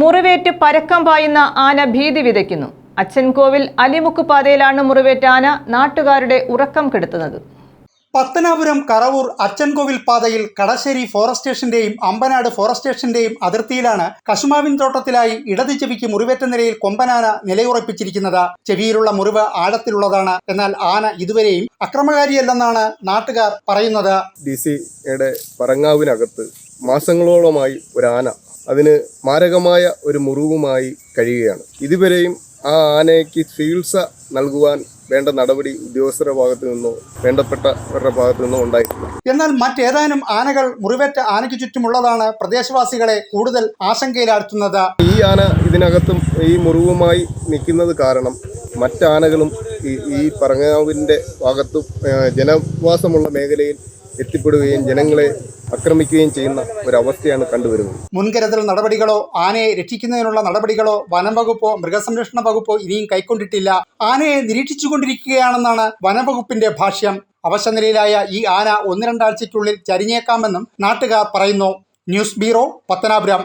മുറിവേറ്റ് പരക്കം പായുന്ന ആന ഭീതി വിതയ്ക്കുന്നു. അച്ചൻകോവിൽ അലിമുക്ക് പാതയിലാണ് മുറിവേറ്റ ആന നാട്ടുകാരുടെ ഉറക്കം കെടുത്തുന്നത്. പത്തനാപുരം കറവൂർ അച്ചൻകോവിൽ പാതയിൽ കടശ്ശേരി ഫോറസ്റ്റ് സ്റ്റേഷന്റെയും അമ്പനാട് ഫോറസ്റ്റ് സ്റ്റേഷന്റെയും അതിർത്തിയിലാണ് കശുമാവിൻ തോട്ടത്തിലായി ഇടത് ചെവിക്ക് മുറിവേറ്റ നിലയിൽ കൊമ്പനാന നിലയുറപ്പിച്ചിരിക്കുന്നത്. ചെവിയിലുള്ള മുറിവ് ആഴത്തിലുള്ളതാണ്. എന്നാൽ ആന ഇതുവരെയും അക്രമകാരിയല്ലെന്നാണ് നാട്ടുകാർ പറയുന്നത്. ഡി സിയുടെ പറങ്ങാവിനകത്ത് മാസങ്ങളോളമായി ഒരു ആന അതിന് മാരകമായ ഒരു മുറിവുമായി കഴിയുകയാണ്. ഇതുവരെയും ആ ആനയ്ക്ക് ചികിത്സ നൽകുവാൻ വേണ്ട നടപടി ഉദ്യോഗസ്ഥരുടെ ഭാഗത്തു നിന്നോ വേണ്ടപ്പെട്ടവരുടെ ഭാഗത്തു നിന്നോ ഉണ്ടായിട്ടില്ല. എന്നാൽ മറ്റേതാനും ആനകൾ മുറിവേറ്റ ആനയ്ക്ക് ചുറ്റുമുള്ളതാണ് പ്രദേശവാസികളെ കൂടുതൽ ആശങ്കയിലാഴ്ത്തുന്നത്. ഈ ആന ഇതിനകത്തും ഈ മുറിവുമായി നിൽക്കുന്നത് കാരണം മറ്റാനകളും ഈ ഈ പറങ്ങാവിന്റെ ഭാഗത്തും ജനവാസമുള്ള മേഖലയിൽ എത്തിപ്പെടുകയും ജനങ്ങളെ ആക്രമിക്കുകയും ചെയ്യുന്ന ഒരവസ്ഥയാണ് കണ്ടുവരുന്നത്. മുൻകരുതൽ നടപടികളോ ആനയെ രക്ഷിക്കുന്നതിനുള്ള നടപടികളോ വനം വകുപ്പോ മൃഗസംരക്ഷണ വകുപ്പോ ഇനിയും കൈക്കൊണ്ടിട്ടില്ല. ആനയെ നിരീക്ഷിച്ചുകൊണ്ടിരിക്കുകയാണെന്നാണ് വനംവകുപ്പിന്റെ ഭാഷ്യം. അവശനിലയിലായ ഈ ആന ഒന്ന് രണ്ടാഴ്ചയ്ക്കുള്ളിൽ ചരിഞ്ഞേക്കാമെന്നും നാട്ടുകാർ പറയുന്നു. News bureau Pathanapuram.